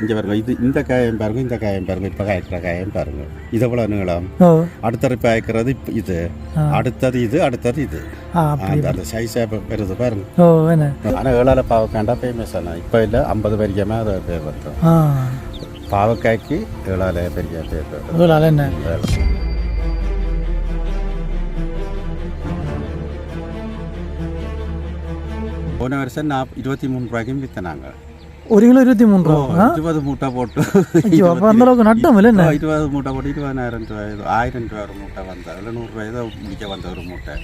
இங்கே பாருங்க இது இந்த காயம் பாருங்க இந்த காயம் பாருங்க இப்போ காய்க்கிற காயம் பாருங்க. இது எவ்வளோ நீளம். அடுத்த இப்போ காய்க்கிறது இப்போ இது. அடுத்தது இது அடுத்தது இது. அந்த சைஸாக பெருது பாருங்க. ஆனால் ஏழால பாவக்காண்டா ஃபேமஸ் ஆனால் இப்போ இல்லை ஐம்பது வரைக்குமே அது பேர் வருது ஆ. பாவக்காய்க்கு ஏழால பெரிய பேர் என்ன? போன வருஷம் நான் இருபத்தி மூணு ரூபாய்க்கும் வித்தனாங்க. ஒரு கிலோ இருபத்தி மூணு ரூபா இருபது மூட்டை போட்டு ஐயோ அப்போ அந்த அளவுக்கு நட்டம் இல்லை என்ன ஆ, இருபது மூட்டை போட்டு இருபதாயிரம் ரூபாய் இது ஆயிரம் ரூபாய் ஒரு மூட்டை வந்த எழுநூறு ரூபாய் தான் முடிக்க வந்த ஒரு மூட்டை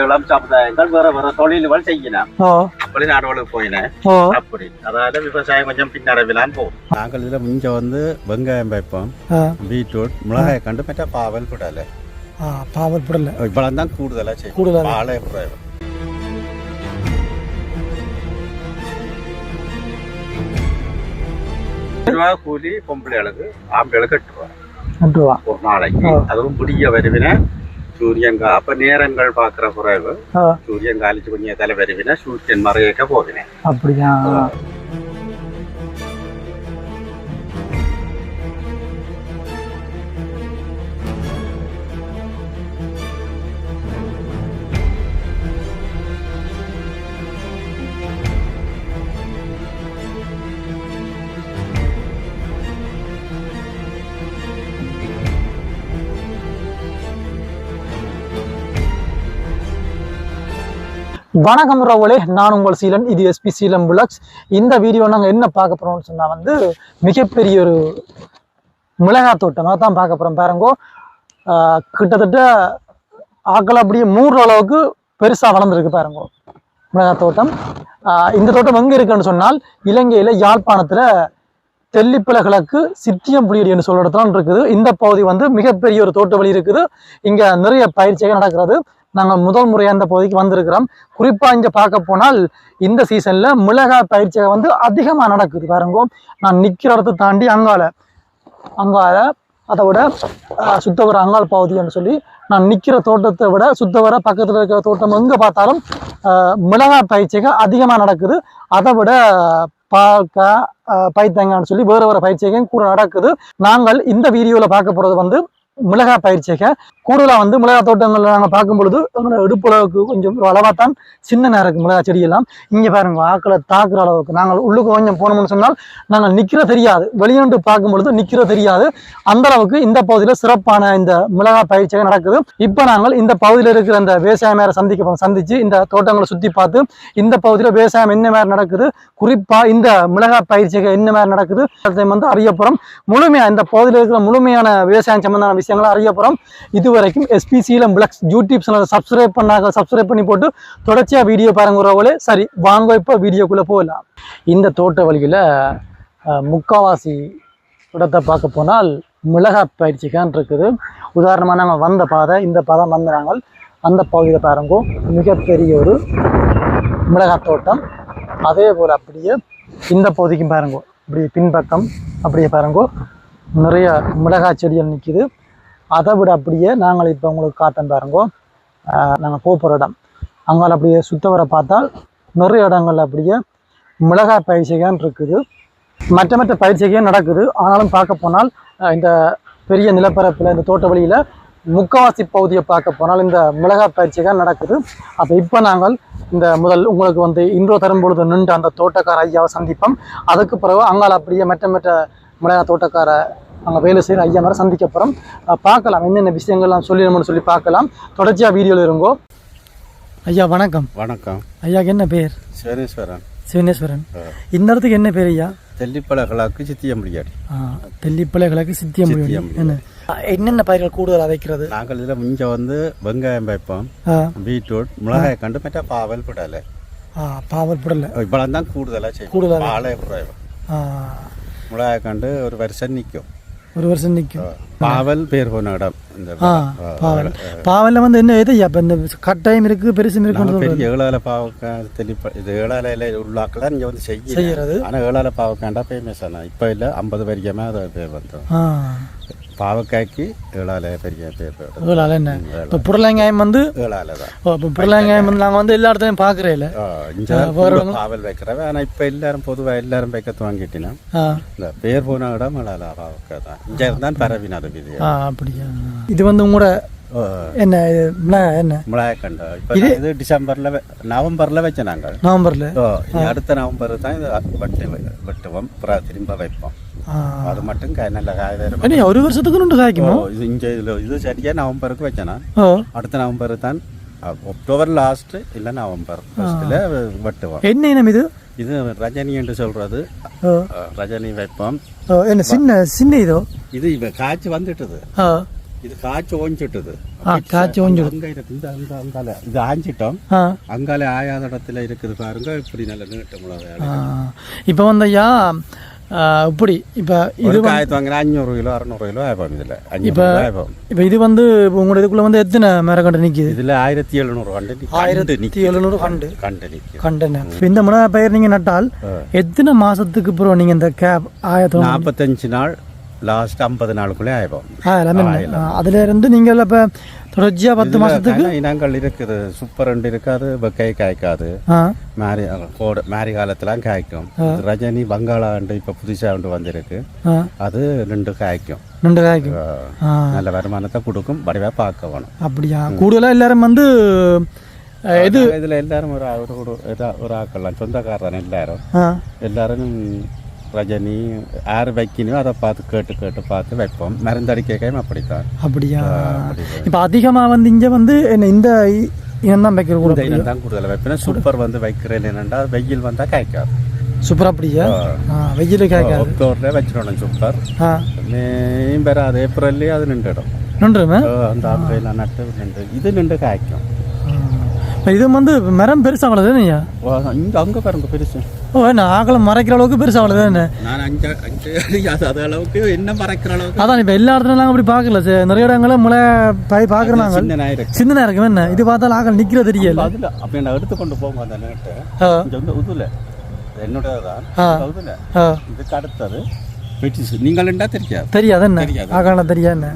சமுதாயங்கள் வேற வேற தொழில்கள் செய்யணும் ஓ. வெளிநாடுகளுக்கு போயினேன் அப்படி. அதாவது விவசாயம் கொஞ்சம் பின்னடைவிலாம் போகும். நாங்கள் இதில் மிஞ்ச வந்து வெங்காயம் வைப்போம் பீட்ரூட் மிளகாய் கண்டு மற்ற பாவல் விடலை ஆ பாவல் படல. இவ்வளோ தான் கூடுதலாக செய்யும் கூடுதலா. குறைவு. ரூபா கூலி பொம்பளைகளுக்கு ஆம்பளைகளுக்கு எட்டு ரூபா. ஒரு நாளைக்கு. அதுவும் பிடிக்க வருவின சூரியங்கா அப்ப நேரங்கள் பார்க்குற குறைவு ஆ சூரியன் காலிச்சு கொஞ்சம் தலை வருவின சூரியன் வணக்கம் ரவலே நான் உங்கள் சீலன் இது எஸ்பி சீலம் புலக்ஸ் இந்த வீடியோ நாங்கள் என்ன பார்க்க போகிறோம்னு சொன்னால் வந்து மிகப்பெரிய ஒரு மிளகாய் தோட்டம் தான் பார்க்க போறோம் பாருங்கோ. ஆஹ் கிட்டத்தட்ட ஆக்கள் அப்படியே மூன்று அளவுக்கு பெருசா வளர்ந்துருக்கு பாருங்கோ மிளகாய் தோட்டம். ஆஹ் இந்த தோட்டம் எங்க இருக்குன்னு சொன்னால் இலங்கையில யாழ்ப்பாணத்துல தெல்லிப்பல கிழக்கு சித்தியம்புலியடி என்று சொல்ல இடத்துல இருக்குது. இந்த பகுதி வந்து மிகப்பெரிய ஒரு தோட்ட வழி இருக்குது. இங்க நிறைய பயிற்சிகள் நடக்கிறது. நாங்கள் முதல் முறையாக இந்த பகுதிக்கு வந்திருக்கிறோம். குறிப்பாக இங்கே பார்க்க போனால் இந்த சீசனில் மிளகாய் பயிற்சிகள் வந்து அதிகமாக நடக்குது. பாருங்க நான் நிற்கிற இடத்தை தாண்டி அங்கால. அங்கால அதை விட சுத்தவர அங்கால் பகுதின்னு சொல்லி நான் நிற்கிற தோட்டத்தை விட சுத்தவர பக்கத்தில் இருக்கிற தோட்டம் எங்கே பார்த்தாலும் மிளகாய் பயிற்சிகள் அதிகமாக நடக்குது. அதை விட பாக்காய் ஆஹ், பைத்தங்கான்னு சொல்லி வேறு வேறு பயிற்சிகள் கூட நடக்குது. நாங்கள் இந்த வீடியோவில் பார்க்க போகிறது வந்து மிளகாய் பயிற்சிக கூடுதலா வந்து மிளகாய் தோட்டங்கள்ல நாங்க பார்க்கும் பொழுது எங்களோட கொஞ்சம் அளவாத்தான் சின்ன தான் சின்ன இருக்கு மிளகாய் செடியெல்லாம் இங்க பாருங்க ஆக்களை தாக்குற அளவுக்கு. நாங்கள் உள்ளுக்கு கொஞ்சம் போனோம்னு சொன்னால் நாங்கள் நிக்கிற தெரியாது. வெளியேண்டு பார்க்கும் பொழுது நிக்கிற தெரியாது. அந்த அளவுக்கு இந்த பகுதியில சிறப்பான இந்த மிளகாய் பயிற்சிகள் நடக்குது. இப்ப நாங்கள் இந்த பகுதியில இருக்கிற அந்த விவசாய சந்திக்க சந்தித்து சந்திச்சு இந்த தோட்டங்களை சுத்தி பார்த்து இந்த பகுதியில விவசாயம் என்ன மாதிரி நடக்குது குறிப்பா இந்த மிளகாய் பயிற்சிகள் என்ன மாதிரி நடக்குது வந்து அறியப்புறம் முழுமையாக இந்த பகுதியில் இருக்கிற முழுமையான விவசாயம் சம்பந்தமான விஷயங்களை அறியப்புறம் இதுவரைக்கும் எஸ்பி சீலம் பிளக்ஸ் யூடியூப் சேனலை சப்ஸ்கிரைப் பண்ணாங்க சப்ஸ்கிரைப் பண்ணி போட்டு தொடர்ச்சியாக வீடியோ பாருங்கிறவங்களே சரி வாங்க இப்போ வீடியோக்குள்ளே போகலாம். இந்த தோட்ட வழியில் முக்காவாசி இடத்தை பார்க்க போனால் மிளகாய் பயிற்சிக்கான் இருக்குது. உதாரணமாக நாங்கள் வந்த பாதை இந்த பாதை வந்து நாங்கள் அந்த பகுதியில் பாருங்கோ. மிகப்பெரிய ஒரு மிளகாய் தோட்டம். அதே போல் அப்படியே இந்த பகுதிக்கும் பாருங்கோ. அப்படியே பின்பக்கம் அப்படியே பாருங்கோ. நிறைய மிளகாய் செடிகள் நிற்கிது அதை விட அப்படியே நாங்கள் இப்போ உங்களுக்கு காட்டன் பாருங்கோ. நாங்கள் போகிற இடம். அங்கால அப்படியே சுத்த வர பார்த்தால் நிறைய இடங்கள் அப்படியே மிளகாய் பயிற்சிகள் இருக்குது. மற்ற மற்ற பயிற்சிகள் நடக்குது. ஆனாலும் பார்க்க போனால் இந்த பெரிய நிலப்பரப்பில் இந்த தோட்ட வழியில் முக்கவாசி பகுதியை பார்க்க போனால் இந்த மிளகாய் பயிற்சிகள் நடக்குது. அப்போ இப்போ நாங்கள் இந்த முதல் உங்களுக்கு வந்து இன்றோ தரும் பொழுது நின்று அந்த தோட்டக்கார ஐயாவை சந்திப்போம். அதுக்கு பிறகு அங்கால் அப்படியே மற்ற மற்ற மிளகாய் தோட்டக்கார அங்கே வேலை செய்கிற ஐயா மாதிரி சந்திக்க போகிறோம் பார்க்கலாம். என்னென்ன விஷயங்கள்லாம் சொல்லணும்னு சொல்லி பார்க்கலாம். தொடர்ச்சியாக வீடியோவில் இருங்கோ. ஐயா வணக்கம். வணக்கம். ஐயாக்கு என்ன பேர்? சிவனேஸ்வரன் சிவனேஸ்வரன் இந்த இடத்துக்கு என்ன பேர் ஐயா? தெல்லிப்பழகலாக்கு சித்தியம்படியாடி. தெல்லிப்பளைகளுக்கு சித்தியம் சித்தியம்புலி. என்ன? என்னென்ன பயிர்கள் கூடுதலாக வைக்கிறது? நாங்கள் இதில் மிஞ்ச வந்து வெங்காயம் வைப்போம். பீட்ரூட் மிளகாய் கண்டு மற்ற பாவல் விடலை ஆ, பாவல் புடலை. இவ்வளோ தான் கூடுதலாக செய்யும் கூடுதலா. பாலே குறைவு ஆ, மிளகாய் கண்டு ஒரு வருஷம் நிற்கும். ஒரு வருஷம் நிற்கும் பாவல் பேர் போன இடம் இந்த பாவல் பாவலில் வந்து என்ன எது இப்போ இந்த கட்டாயம் இருக்குது பெருசும் இருக்குன்னு பெரிய ஏழால பாவக்காய் தெளிப்ப இது ஏழாலையில உள்ளாக்கெல்லாம் இங்க வந்து செய்ய செய்யறது. ஆனா ஏழால பாவக்காண்டா ஃபேமஸ் ஆனா இப்ப இல்ல ஐம்பது வரைக்குமே அது வந்தோம் பாவக்காய்க்கு ஏழால பெரிய என்ன? இப்போ புடலங்காயம் வந்து ஏழால தான். இப்போ புடலங்காயம் வந்து நாங்கள் வந்து எல்லா இடத்துலையும் பார்க்குறே இல்லை. பாவல் வைக்கிறவ ஆனா இப்ப எல்லாரும் பொதுவா எல்லாரும் வைக்க துவங்கிட்டினா இந்த பேர் போன இடம் ஏழால பாவக்காய் தான். இங்க இருந்தான் பரவினார் விதியா ஆ அப்படியா? இது வந்து உங்களோட என்ன என்ன? முளையக்கண்டா இப்ப இது டிசம்பர்ல நவம்பர்ல வச்சோம் நாங்கள். நவம்பரில்? அடுத்த நவம்பர் தான் இது வெட்டு வெட்டுவோம் திரும்ப வைப்போம். மட்டும் காய் நல்ல காய் வேறு என்ன ஒரு வருஷத்துக்கு ரெண்டு காய்க்குமா? இது சரியா நவம்பருக்கு ஓ. அடுத்த நவம்பர் தான் அக்டோபர் லாஸ்ட் இல்லை நவம்பர். ஃபர்ஸ்ட்ல வெட்டுவோம். என்ன இனம் இது? இது ரஜினி என்று சொல்றது. ரஜினி வைப்போம். என்ன சின்ன சின்ன இதோ? இது இவ காய்ச்சி வந்துட்டுது. இது காய்ச்சி ஓஞ்சிட்டுது. காய்ச்சி இருக்கு இந்த அந்த அங்கால இது ஆஞ்சிட்டோம். அங்கால ஆயாத இடத்துல இருக்குது பாருங்க இப்படி நல்ல நீட்ட மிளகாய் ஆ. இப்போ வந்து ஐயா இப்படி இப்போ இது வாங்கினா அஞ்சூறு கிலோ அறநூறு கிலோ ஆயிப்போம் இதில் ஆயிப்போம் இப்போ இது வந்து இப்போ உங்களோட இதுக்குள்ள வந்து எத்தனை மரக்கண்டு நிற்கிது இதுல ஆயிரத்தி எழுநூறு கண்டு ஆயிரத்தி. எழுநூறு கண்டு கண்டு கண்டன இப்போ இந்த மிளகாய் பயிர் நீங்கள் நட்டால். எத்தனை மாசத்துக்கு அப்புறம் நீங்கள் இந்த கேப் ஆயிரத்தி நாற்பத்தஞ்சு நாள் லாஸ்ட் ஐம்பது நாளுக்குள்ளே ஆயிப்போம் அதுல இருந்து நீங்கள் இப்போ தொடர்ச்சியாக பத்து மாசத்துக்கு? இதுல இனங்கள் இருக்குது. சூப்பர் ரெண்டு இருக்காது வெக்கை காய்க்காது. மாரி கோடை மாரி காலத்துலாம் காய்க்கும். ரஜினி பங்களா உண்டு இப்போ புதுசா ஒன்று வந்திருக்கு. அது ரெண்டு காய்க்கும். ரெண்டு காய்க்கும். நல்ல வருமானத்தை கொடுக்கும். வடிவா பார்க்க வேணும். அப்படியா? கூடுதலாக எல்லாரும் வந்து இது இதுல எல்லாரும் ஒரு ஒரு ஒரு ஆக்கலாம் சொந்தக்காரன் எல்லாரும். எல்லாரும் ரஜினி யார் வைக்கணும் அதை பார்த்து கேட்டு கேட்டு பார்த்து வைப்போம். மருந்தடிக்கையும் அப்படித்தான். அப்படியா. இப்போ அதிகமாக வந்து இங்கே வந்து என்ன இந்த இனம் தான் வைக்கிற கூட இனம் தான் கூடுதல் வைப்பேன். சூப்பர். வந்து வைக்கிறேன் என்னண்டா வெயில் வந்தா காய்க்காது. சூப்பர் அப்படியா? வெயில் காய்க்காது. அக்டோபர்ல வச்சிடணும் சூப்பர். மேயும் வராது ஏப்ரல்லே அது நின்றுடும். நன்றுமே? அந்த ஆப்பையில் நட்டு நின்று இது நின்று காய்க்கும். இது வந்து மரம் ஐயா ஓ, இங்க அங்க பாருங்க பெருசு. ஓ என்ன ஆகலம் மறைக்கிற அளவுக்கு பெருசாகலது என்ன? நான் அஞ்சு அஞ்சு அது அளவுக்கு என்ன மறைக்கிற அளவுக்கு? அதான் இப்போ எல்லா இடத்துல நாங்கள் அப்படி பார்க்கல சார். நிறைய இடங்களில் முளை பாய் பார்க்குறோம் நாங்கள். சின்ன இருக்கும் என்ன? இது பார்த்தாலும் ஆகல் நிற்கிற தெரியல. அதுல அப்ப என்ன எடுத்துக்கொண்டு போங்க அந்த நேட்டு இங்க வந்து உதுல. என்னோடதான். உதுல. இதுக்கு அடுத்தது பெட்டிஸ். நீங்களா தெரியாது. தெரியாது என்ன. ஆகலாம் தெரியாது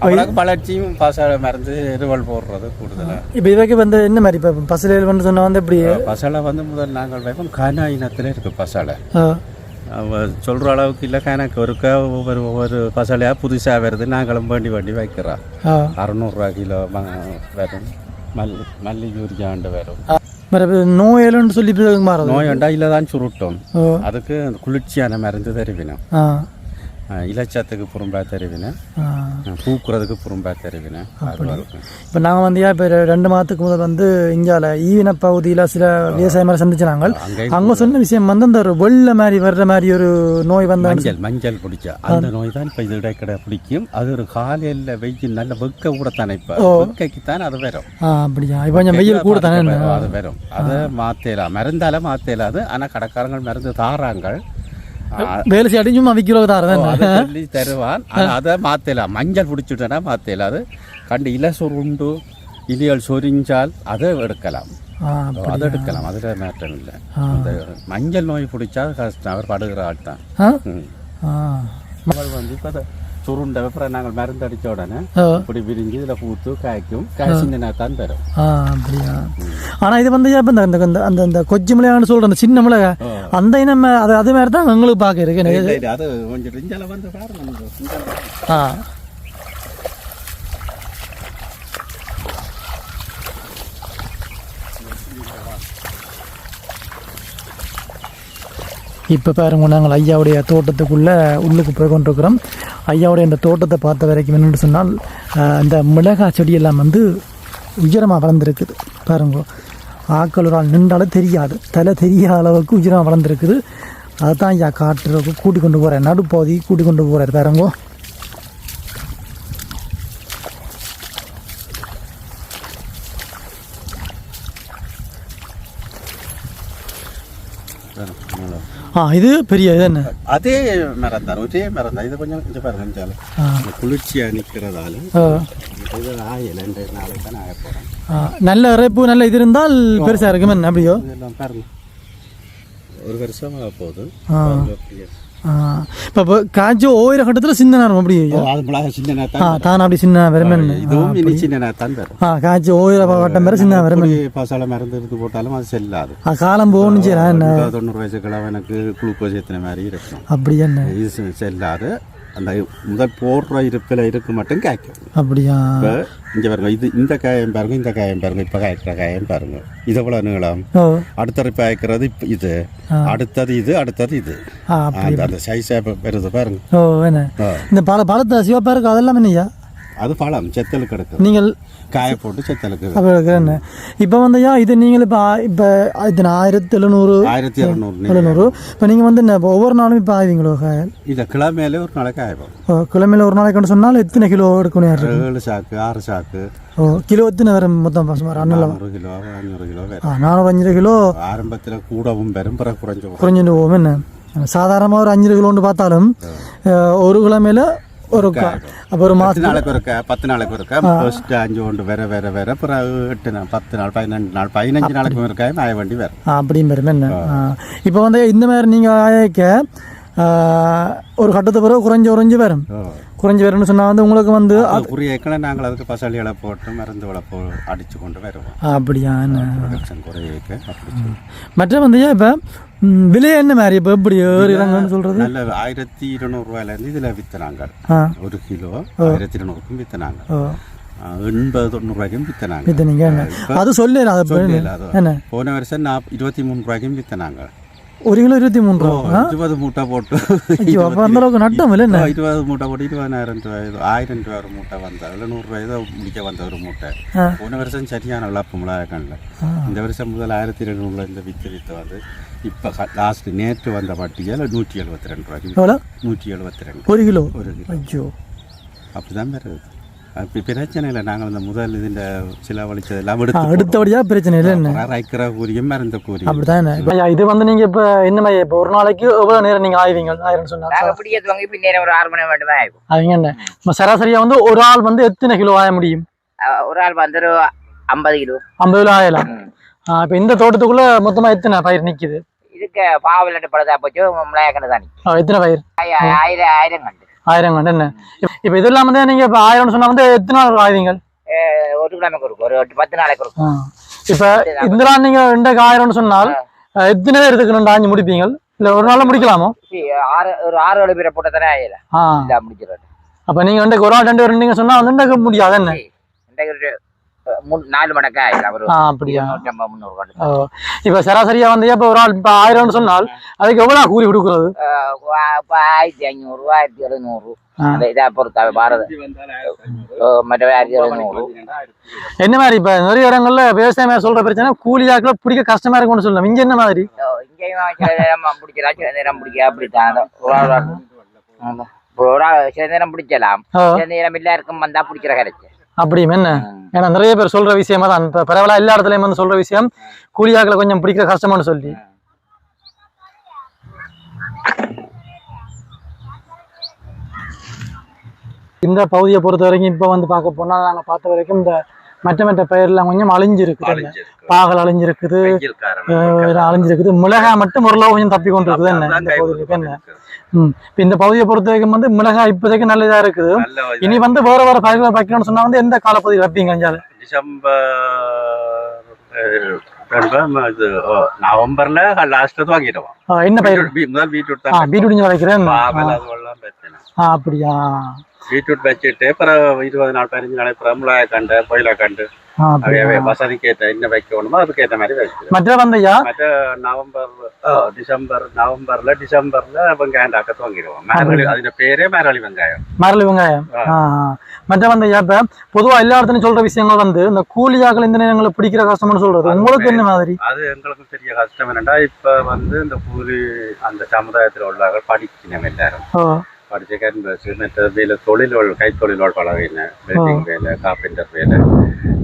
அவனுக்கு வளர்ச்சியும் பசலை மருந்து எருவல் போடுறது கூடுதலா. இப்போ இதுக்கு வந்து என்ன மாதிரி இப்போ பசலையில் வந்து சொன்னால் வந்து இப்படி பசலை வந்து முதல் நாங்கள் வைப்போம். கனா இனத்துல இருக்கு பசலை. சொல்ற அளவுக்கு இல்லை கணக்கு ஒருக்க ஒவ்வொரு ஒவ்வொரு பசலையா புதுசா வருது. நாங்களும் வேண்டி வேண்டி வைக்கிறோம் அறநூறுரூவா கிலோ ம- வரும். மல்லி மல்லி யூரியாண்டு வரும். நோயலுன்னு சொல்லி இப்போ மாறுது நோய் உண்டா இல்லை தான் சுருட்டும் அதுக்கு குளிர்ச்சியான மருந்து தருவினோம். இலச்சத்துக்கு புறம்பா தருவினேன் ஆ. பூக்குறதுக்கு புறம்பா இருக்கும். இப்போ நாங்கள் வந்து இப்போ ரெண்டு மாதத்துக்கு முதல் வந்து இந்தியாவில் ஈவின பகுதியில் சில விவசாய மாதிரி சந்திச்சு நாங்கள். அங்கே சொன்ன விஷயம் வந்து அந்த ஒரு வெள்ளை மாதிரி வர்ற மாதிரி ஒரு நோய் வந்த மஞ்சள் மஞ்சள் பிடிச்சா அந்த நோய் தான் இப்போ இது இடைக்கடை பிடிக்கும். அது ஒரு காலையில் வெயில் நல்ல வெக்க கூட தானே இப்போ. வெக்கைக்கு தான் அது வரும். அப்படியா? இப்போ கொஞ்சம் வெயில் கூட தானே அது வரும். அதை மாத்தலாம் மருந்தால மாத்தலாது ஆனா கடைக்காரங்க மருந்து தாராங்க வேலை செய்யாட்டி சும்மா விற்கிறவங்க தான் ஓ, அதை சொல்லி தருவான் அதை மாத்தலாம் மஞ்சள் பிடிச்சிட்டனா மாத்தலாம் அது கண்டு இல சொருண்டு இலியல் சொரிஞ்சால் அதை எடுக்கலாம் அதை எடுக்கலாம் அதுல மாற்றம் இல்லை அந்த மஞ்சள் நோய் பிடிச்சா கஷ்டம் அவர் படுகிற ஆள் தான் வந்து இப்போ சுருண்ட அப்புறம் நாங்கள் மருந்து அடிச்ச உடனே இப்படி விரிஞ்சு இதில் பூத்து காய்க்கும். காய்ச்சினா தான் தரும் ஆ அப்படியா? ஆனால் இது வந்து இப்போ இந்த அந்த அந்த கொச்சி மிளகான்னு சொல்கிற அந்த சின்ன மிளகா அந்த இனம் அது அது மாதிரி தான் எங்களுக்கு பார்க்க இருக்கு. அது கொஞ்சம் வந்து. ஆ. இப்போ பாருங்க நாங்கள் ஐயாவுடைய தோட்டத்துக்குள்ளே உள்ளுக்கு போய் கொண்டிருக்கிறோம் ஐயாவுடைய இந்த தோட்டத்தை பார்த்த வரைக்கும் என்னென்னு சொன்னால் அந்த இந்த செடியெல்லாம் வந்து உயரமாக வளர்ந்துருக்குது. பாருங்க ஆக்கள் ஒரு ஆள் நின்றாலும் தெரியாது. தலை தெரியாத அளவுக்கு உயரமாக வளர்ந்துருக்குது. அதை தான் ஐயா காட்டுறதுக்கு கூட்டி கொண்டு போகிறேன் நடுப்பகுதி கூட்டி கொண்டு போகிறார் பாருங்கோ. ஆ இது பெரிய இது என்ன? அதே மரம் தான் ஒரே மரம் தான் இது கொஞ்சம் கொஞ்சம் பாருங்க கொஞ்சம் ஆ. குளிர்ச்சியா நிக்கிறதால ஆ. இது ஆயல ரெண்டு நாளைக்கு தான் ஆய போறேன் ஆ, நல்ல இறைப்பு நல்ல இது இருந்தால் பெருசா இருக்கும். என்ன அப்படியோ? ஒரு வருஷமாக ஆ. அப்படியே. இப்போ காய்ச்சி ஓயிர கட்டத்தில் சின்ன நேரம் அப்படி ஆ தான் அப்படி சின்ன வெறுமன் இதுவும் சின்ன தான் வரும் ஆ கட்டம் வேற சின்ன பசால மருந்து இருந்து போட்டாலும் அது செல்லாது ஆ காலம் போகணும் இருபது, தொண்ணூறு வயசுக்குள்ள எனக்கு குளுக்கோஸ் ஏற்றின மாதிரி இருக்கும் அப்படி என்ன இது செல்லாது அந்த முதல் போடுற இருப்பில் இருக்கு மட்டும் காய்க்கும். அப்படியா? இப்போ இங்கே பாருங்க இது இந்த காயம் பாருங்க இந்த காயம் பாருங்க இப்போ காய்க்கிற காயம் பாருங்க. இது எவ்வளோ நீளம்? அடுத்த இப்போ காய்க்கிறது இது. அடுத்தது இது அடுத்தது இது. அந்த சைஸாக வருது பாருங்க. இந்த பழ பழத்தை சிவப்பா இருக்கு அதெல்லாம் என்னய்யா? அது பழம் செத்தலுக்கு எடுக்குது. நீங்கள் காய போட்டு செத்தலுக்கு அப்போ இப்போ வந்துயா இது நீங்கள் இப்போ இப்போ இது ஆயிரத்தி எழுநூறு ஆயிரத்தி இரநூறு எழுநூறு. இப்போ நீங்கள் வந்து இப்போ ஒவ்வொரு நாளும் இப்போ ஆய்வீங்களோ காயல் இதை கிழமையில ஒரு நாளைக்கு ஆயிடும் ஓ கிழமையில் ஒரு நாளைக்கு சொன்னால் எத்தனை கிலோ எடுக்கணும் ஏழு சாக்கு ஆறு சாக்கு. ஓ கிலோ எத்தனை வரும் மொத்தம்? நானூறு கிலோ அஞ்சூறு கிலோ நானூறு அஞ்சு கிலோ. ஆரம்பத்தில் கூடவும் வரும் பிறகு குறைஞ்சு. குறைஞ்சிட்டு போகும் என்ன? சாதாரணமாக ஒரு அஞ்சு கிலோன்னு பார்த்தாலும் ஒரு கிழமையில ஒரு கா அப்போ ஒரு மாதம் நாளைக்கு ஒருக்க பத்து நாளைக்கு ஒருக்க ஃபர்ஸ்ட் அஞ்சு கொண்டு வேற வேற வேற பிறகு எட்டு நாள் பத்து நாள் பதினஞ்சு நாள் பதினஞ்சு நாளைக்கு ஒருக்க ஆய வண்டி வரும் அப்படியும் வரும் என்ன இப்போ வந்து இந்த மாதிரி நீங்கள் ஆயக்க ஒரு கட்டத்தை பிறகு குறைஞ்சு குறைஞ்சு வரும் குறைஞ்சு வரும்னு சொன்னால் வந்து உங்களுக்கு வந்து குறிய ஏற்கனவே நாங்கள் அதுக்கு பசலிகளை போட்டு மருந்து வளப்போ அடிச்சு கொண்டு வருவோம் அப்படியா. மற்ற வந்து இப்போ விலை என்ன மாதிரி? இப்போ எப்படி ஏறி இறங்குன்னு சொல்கிறது நல்ல ஆயிரத்தி இருநூறுவாயிலேருந்து இதில் வித்தனாங்க. ஒரு கிலோ ஆயிரத்தி இருநூறுக்கும் வித்தனாங்க. எண்பது தொண்ணூறு ரூபாய்க்கும் வித்தனாங்க. என்ன? அது சொல்லல. என்ன? போன வருஷம் நான் இருபத்தி மூணு ரூபாய்க்கும் வித்தனாங்க. ஒரு கிலோ இருபத்தி மூணு ரூபா இருபது மூட்டை போட்டு அந்த அளவுக்கு நட்டம் இல்லை என்ன? இருபது மூட்டை போட்டு இருபதாயிரம் ரூபாய் ஆயிரம் ரூபாய் ஒரு மூட்டை வந்தா இல்லை நூறு ரூபாய் தான் முடிக்க வந்த ஒரு மூட்டை. போன வருஷம் சரியான இழப்பு மிளகாக்கண்ணில் இந்த வருஷம் முதல் ஆயிரத்தி இருநூறுல இந்த வித்து வித்து வந்து இப்போ லாஸ்ட் நேற்று வந்த பட்டியல் நூற்றி எழுபத்தி ரெண்டு ரூபாய்க்கு எவ்வளோ? நூற்றி எழுபத்தி ரெண்டு ஒரு கிலோ? ஒரு கிலோ. ஐயோ. அப்படிதான் வருது. அப்போ பிரச்சனை இல்லை. நாங்கள் இந்த முதல் இதில் செலவழிச்சது எல்லாம் ஆ, எடுத்து அடுத்தபடியா பிரச்சனை இல்லை என்ன? ரைக்கிற கூலியும் மருந்த கூலியும் அப்படிதான் இப்ப இது வந்து நீங்க இப்ப என்ன மாதிரி இப்ப ஒரு நாளைக்கு எவ்வளவு நேரம் நீங்க ஆய்வீங்க? ஆயிரம் சொன்னா. நாங்க பிடிக்கிறது வாங்கி பின்னேரம் ஒரு ஆறு மணி மட்டும் தான் ஆகும் அவங்க என்ன? இப்ப சராசரியா வந்து ஒரு ஆள் வந்து எத்தனை கிலோ ஆய முடியும்? ஒரு ஆள் வந்து ஐம்பது கிலோ. ஐம்பது கிலோ ஆயலாம் இப்ப இந்த தோட்டத்துக்குள்ள மொத்தமா எத்தனை பயிர் நிக்குது? இதுக்கு பாவலட்டு பழுதா போச்சு மிளகாக்கண்டு தான் எத்தனை பயிர் ஆய- ஆயிரம் ஆயிரம் கண்டு ஆயிரம் கண்டு என்ன இப்ப- இது இல்லாம தான் நீங்க இப்ப ஆயிரம் சொன்னா வந்து எத்தனை நாள் ஆய்வீங்க அஹ் ஒரு கிழமைக்கு இருக்கும் ஒரு பத்து நாளைக்கு இருக்கும் ஆ. இப்ப நாள் நீங்க ரெண்டு ஆயிரம்னு சொன்னால் எத்தனை பேர் ரெண்டு ஆஞ்சு முடிப்பீங்க இல்ல ஒரு நாள்ல முடிக்கலாமோ ஆறு ஒரு ஆறு ஏழு பேரை போட்ட தானே ஆயிரம் முடிச்சிடும் அப்ப நீங்க வந்து ஒரு நாள் ரெண்டு பேர் சொன்னா வந்து முடியாது என்ன நாலு மடக்கா ஆயிரம் ஒரு ஆ அப்படியா. இப்ப சராசரியா வந்து இப்ப ஒரு ஆள் இப்ப ஆயிரம்னு சொன்னால் அதுக்கு எவ்வளவு கூலி கொடுக்குறது? ஆயிரத்தி ஐநூறு ஆயிரத்தி எழுநூறு. இதா பொறுத்த பாரத என்ன மாதிரி இப்ப நிறைய இடங்கள்ல விவசாயம் சொல்ற பிரச்சனை கூலியாக்களை பிடிக்க கஷ்டமா இருக்கும்னு சொல்லலாம். இங்க என்ன மாதிரி? அப்படித்தான். சில நேரம் பிடிக்கலாம். சில நேரம் எல்லாருக்கும் வந்தா பிடிக்கிற கரைச்சு அப்படியும் என்ன? ஏன்னா நிறைய பேர் சொல்ற விஷயமா தான் பரவாயில்ல எல்லா இடத்துலயும் வந்து சொல்ற விஷயம் கூலியாக்களை கொஞ்சம் பிடிக்கிற கஷ்டமானு சொல்லி. இந்த பகுதியை பொறுத்த வரைக்கும் இப்ப வந்து பார்க்க போனா நாங்க பார்த்த வரைக்கும் இந்த மற்ற மற்ற பயிரெல்லாம் கொஞ்சம் அழிஞ்சிருக்குது. பாகல் அழிஞ்சிருக்குது. அழிஞ்சிருக்குது. மிளகாய் மட்டும் ஓரளவு கொஞ்சம் தப்பி கொண்டு இருக்குது என்ன? இந்த பகுதிக்கு என்ன? இப்ப இந்த பகுதியை பொறுத்த வரைக்கும் வந்து மிளகாய் இப்போதைக்கு நல்லதா இருக்குது. இனி வந்து வேற வேற பயிர்களை வைக்கணும்னு சொன்னா வந்து எந்த காலப்பகுதியில் வைப்பீங்க ஓ, நவம்பர்ல லாஸ்ட் வாங்கிடுவோம் என்ன பயிர்? முதல் பீட்ரூட் பீட்ரூட் வைக்கிறேன். அப்படியா? பீட்ரூட் வச்சுட்டு அப்புறம் இருபது நாள் பதினஞ்சு நாள் அப்புறம் மிளகாய் கண்டு பொயிலா கண்டு வசதிக்கு ஏற்ற என்ன வைக்கணுமோ அதுக்கு ஏற்ற மாதிரி வைக்கிறோம் மற்ற வந்தையா? மற்ற நவம்பர் டிசம்பர் நவம்பர்ல டிசம்பர்ல வெங்காயம் தாக்க துவங்கிடுவோம் மேரளி அதுல பேரே மேரளி வெங்காயம் மரளி வெங்காயம். மற்ற வந்தையா இப்ப பொதுவா எல்லா இடத்துலயும் சொல்ற விஷயங்கள் வந்து இந்த கூலியாக்கள் இந்த நேரங்களை பிடிக்கிற கஷ்டம்னு சொல்றது உங்களுக்கு என்ன மாதிரி அது எங்களுக்கு பெரிய கஷ்டம் என்னடா இப்ப வந்து இந்த கூலி அந்த சமுதாயத்துல உள்ளவர்கள் படிக்கணும் எல்லாரும் கேன்பஸ் மற்ற வேலை தொழில்கள் கைத்தொழில்கள் பழகின வெல்டிங் வேலை கார்பெண்டர் வேலை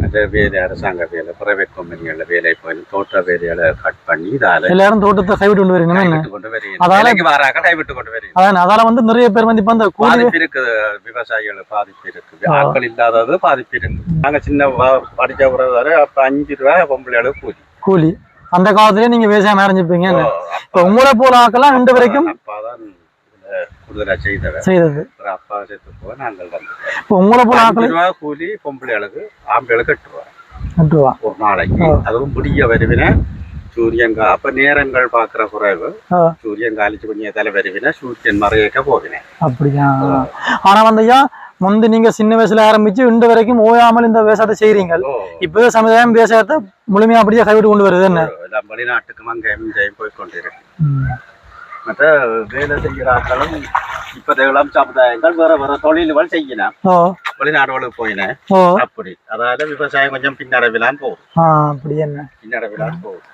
மற்ற வேலை அரசாங்க வேலை பிரைவேட் கம்பெனிகளில் வேலை போய் தோட்ட வேலைகளை கட் பண்ணி இதால எல்லாரும் தோட்டத்தை கைவிட்டு கொண்டு வரீங்க கொண்டு வருகிறேன் அதால- வேலைக்கு வராங்க கைவிட்டு கொண்டு வருகிறேன் அதான் அதால வந்து நிறைய பேர் வந்து இப்ப அந்த பாதிப்பு இருக்குது விவசாயிகள் பாதிப்பு இருக்கு ஆட்கள் இல்லாதது பாதிப்பு இருக்கு நாங்க சின்ன படிச்ச வரை அப்ப அஞ்சு ரூபாய் பொம்பளை கூலி கூலி அந்த காலத்திலேயே நீங்க விவசாயம்? அப்ப- இப்ப உங்களை போல ஆக்கலாம் ரெண்டு வரைக்கும் அப்பாதான் இதுல கூடுதலா செய்தவர் செய்தது அப்பா செத்து போக நாங்கள் வந்து இப்ப உங்களை போல ஆக்கள் ரூபா கூலி பொம்பளைகளுக்கு ஆம்பளைகளுக்கு எட்டு ரூபா ரெண்டு ரூபா ஒரு நாளைக்கு. அதுவும் முடிய வருவின சூரியன் அப்ப நேரங்கள் பாக்குற குறைவு. சூரியன் காலிச்சு பண்ணிய தலை வருவின சூரியன் மறையக்க போவினேன் அப்படியா ஆனா வந்து ஐயா முந்தி நீங்க சின்ன வயசுல ஆரம்பிச்சு இன்று வரைக்கும் ஓயாமல் இந்த விவசாயத்தை செய்றீங்க இப்ப சமுதாயம் விவசாயத்தை முழுமையா அப்படியே கைவிட்டு கொண்டு வருது என்ன வெளிநாட்டுக்கும் அங்கேயும் போய் கொண்டிருக்கு மற்ற வேலை செய்கிறார்களும் இப்ப இளம் சமுதாயங்கள் வேற வேற தொழில்கள் செய்யணும் ஓ. வெளிநாடுகளுக்கு போயினேன் அப்படி. அதால விவசாயம் கொஞ்சம் பின்னடைவிலான் போகுது. ஆ அப்படி என்ன? பின்னடைவிலான் போகுது.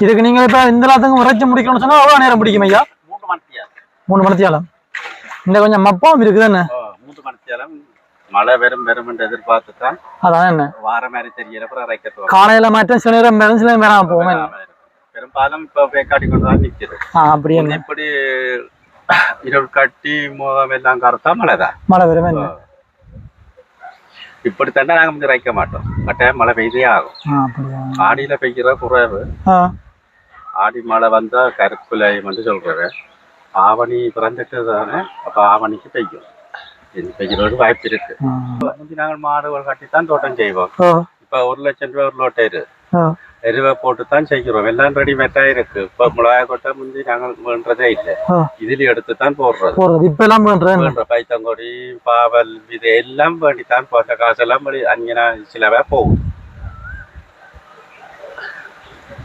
இதுக்கு நீங்க இப்ப இந்த எல்லாத்துக்கும் உரைச்சு முடிக்கணும்னு சொன்னா எவ்வளவு நேரம் பிடிக்கும் ஐயா? மூன்று மணித்தியாலம் மூணு மணித்தியாலம் இந்த கொஞ்சம் மப்பாவும் இருக்குது என்ன மூன்று மணித்தியாலம் மழை வெறும் வெறும் என்று எதிர்பார்த்து தான் அதான் என்ன? வார மாதிரி தெரியல அப்புறம் அரைக்க காலையில மாற்றம் சில நேரம் மேலும் சில நேரம் என்ன? பெரும்பாலும் இப்ப வேக்காடி கொண்டு தான் நிக்குது. அப்படி இப்படி இருள் கட்டி முகம் எல்லாம் கருத்தா மழைதான் மழை என்ன? இப்படி தானே நாங்க வந்து இறைக்க மாட்டோம். கட்டாயம் மழை பெய்தே ஆகும். ஆடியில பெய்கிற குறைவு. ஆடி மழை வந்தா கருப்புலை வந்து சொல்றாரு. ஆவணி பிறந்துட்டு தானே அப்ப ஆவணிக்கு பெய்யும். இது பெய்கிறது வாய்ப்பு இருக்கு ஆ. முந்தி நாங்கள் மாடுகள் கட்டித்தான் தோட்டம் செய்வோம் ஓ இப்ப ஒரு லட்சம் ரூபாய் ஒரு லோட்டேரு ஓ எருவை போட்டு தான் செய்கிறோம் எல்லாம் ரெடிமேட்டா இருக்கு இப்ப மிளகாய் கொட்டை முந்தி நாங்கள் வேண்டதே இல்லை ஆ. இதுல எடுத்து தான் போடுறது போறது இப்ப எல்லாம் பண்றேன் என்ன? வேண்ட பைத்தங்கொடி பாவல் இது எல்லாம் வேண்டித்தான் போட்ட காசெல்லாம் வழி அங்கே சிலவா போகும்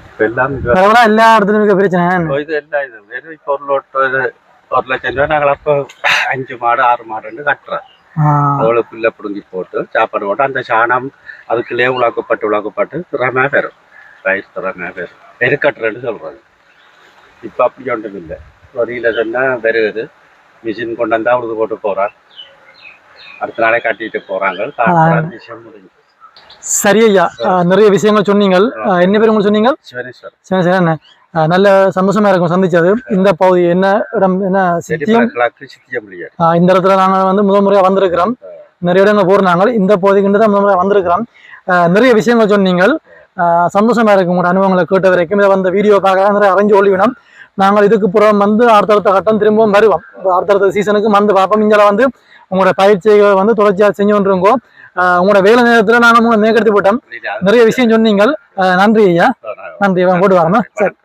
இப்ப எல்லாம் இது- பரவாயில்ல எல்லா இடத்துலயும் இருக்க பிரச்சனை என்ன? இது எல்லாம் இது வெறும் இப்போ ஒரு லோட்டு இது ஒரு லட்சம் ரூபாய் நாங்கள் அப்போ அஞ்சு மாடு ஆறு மாடுன்னு கட்டுறோம் அதோட புல்ல பிடுங்கி போட்டு சாப்பாடு போட்டு அந்த சாணம் அதுக்குள்ளே உலாக்கப்பட்டு உலாக்கப்பட்டு திறமை பெறும் ரைஸ் திறமை பெறும் பெருக்கட்டுறேன்னு சொல்றது இப்போ அப்படி ஒன்றும் இல்லை வரியில சொன்னா பெருகுது மிஷின் கொண்டு வந்தா உழுது போட்டு போறான் அடுத்த நாளே கட்டிட்டு போறாங்க விஷயம் முடிஞ்சு சரி ஐயா நிறைய விஷயங்கள் சொன்னீங்க என்ன பேர் உங்களுக்கு சொன்னீங்க சிவனேஸ்வர் சரி சரி அண்ணே ஆ, நல்ல சந்தோஷமா இருக்கும் சந்திச்சது. இந்த பகுதி என்ன இடம் என்ன சித்தியம் இந்த இடத்துல நாங்கள் வந்து முதல் முறையாக வந்திருக்கிறோம். நிறைய இடங்கள் போடுறாங்க இந்த பகுதிக்கு தான் முதல் முறையாக வந்திருக்கிறோம். நிறைய விஷயங்கள் சொன்னீங்க ஆ, சந்தோஷமா இருக்கு உங்களோட அனுபவங்களை கேட்ட வரைக்கும். இதை வந்த வீடியோ பார்க்க நிறைய அரைஞ்சு ஒழிவினோம் நாங்கள் இதுக்கு புறம் வந்து அடுத்தடுத்த கட்டம் திரும்பவும் வருவோம். அடுத்தடுத்த சீசனுக்கு வந்து பார்ப்போம். இங்கே வந்து உங்களோட பயிற்சிகளை வந்து தொடர்ச்சியாக செஞ்சு கொண்டிருங்கோ உங்களோட வேலை நேரத்தில் நாங்கள் உங்களை மேற்கடுத்து போட்டோம் நிறைய விஷயம் சொன்னீங்க ஆ, நன்றி ஐயா. நன்றி போட்டு வரமா சரி.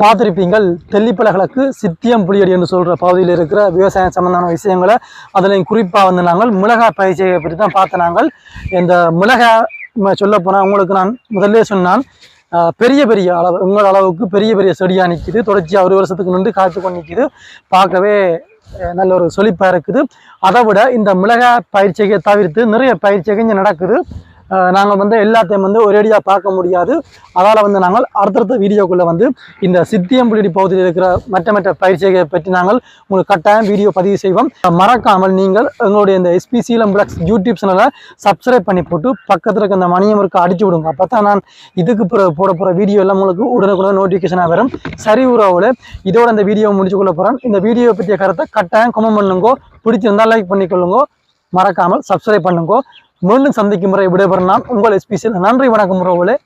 பார்த்துருப்பீங்கள். தெல்லிப்பலகலக்கு சித்தியம் புளியடி என்று சொல்கிற பகுதியில் இருக்கிற விவசாயம் சம்பந்தமான விஷயங்களை அதில் குறிப்பாக வந்து நாங்கள் மிளகாய் பயிற்சியை பற்றி தான் பார்த்த நாங்கள். இந்த மிளகாய் சொல்ல போனால் உங்களுக்கு நான் முதல்ல சொன்னான் பெரிய பெரிய அளவு உங்கள் அளவுக்கு பெரிய பெரிய செடியாக நிற்கிது தொடர்ச்சியாக ஒரு வருஷத்துக்கு நின்று காய்ச்சி கொண்டு நிற்கிது பார்க்கவே நல்ல ஒரு சொலிப்பாக இருக்குது. அதை விட இந்த மிளகாய் பயிற்சியை தவிர்த்து நிறைய பயிற்சிகள் இங்கே நடக்குது. நாங்கள் வந்து எல்லாத்தையும் வந்து ஒரேடியாக பார்க்க முடியாது. அதால் வந்து நாங்கள் அடுத்தடுத்த வீடியோக்குள்ளே வந்து இந்த சித்தியம்புலிடி பகுதியில் இருக்கிற மற்ற மற்ற பயிற்சிகளை பற்றி நாங்கள் உங்களுக்கு கட்டாயம் வீடியோ பதிவு செய்வோம். மறக்காமல் நீங்கள் எங்களுடைய இந்த எஸ்பிசிலம் பிளக்ஸ் யூடியூப் சேனலை சப்ஸ்கிரைப் பண்ணி போட்டு பக்கத்தில் இருக்க இந்த மணியம் இருக்க அடிச்சு விடுங்க. அப்போ தான் நான் இதுக்கு பிறகு போட போகிற வீடியோ எல்லாம் உங்களுக்கு உடனுக்குடன் நோட்டிஃபிகேஷனாக வரும். சரி உறவுல இதோட இந்த வீடியோ முடிச்சுக்கொள்ள போகிறேன் இந்த வீடியோ பற்றிய கருத்தை கட்டாயம் கமெண்ட் பண்ணுங்க. பிடிச்சிருந்தால் லைக் பண்ணிக்கொள்ளுங்க. மறக்காமல் சப்ஸ்கிரைப் பண்ணுங்க. மீண்டும் சந்திக்கும் முறை விடைபெறலாம். உங்கள் எஸ்பிசியில் நன்றி வணக்கம் உறவுகளே.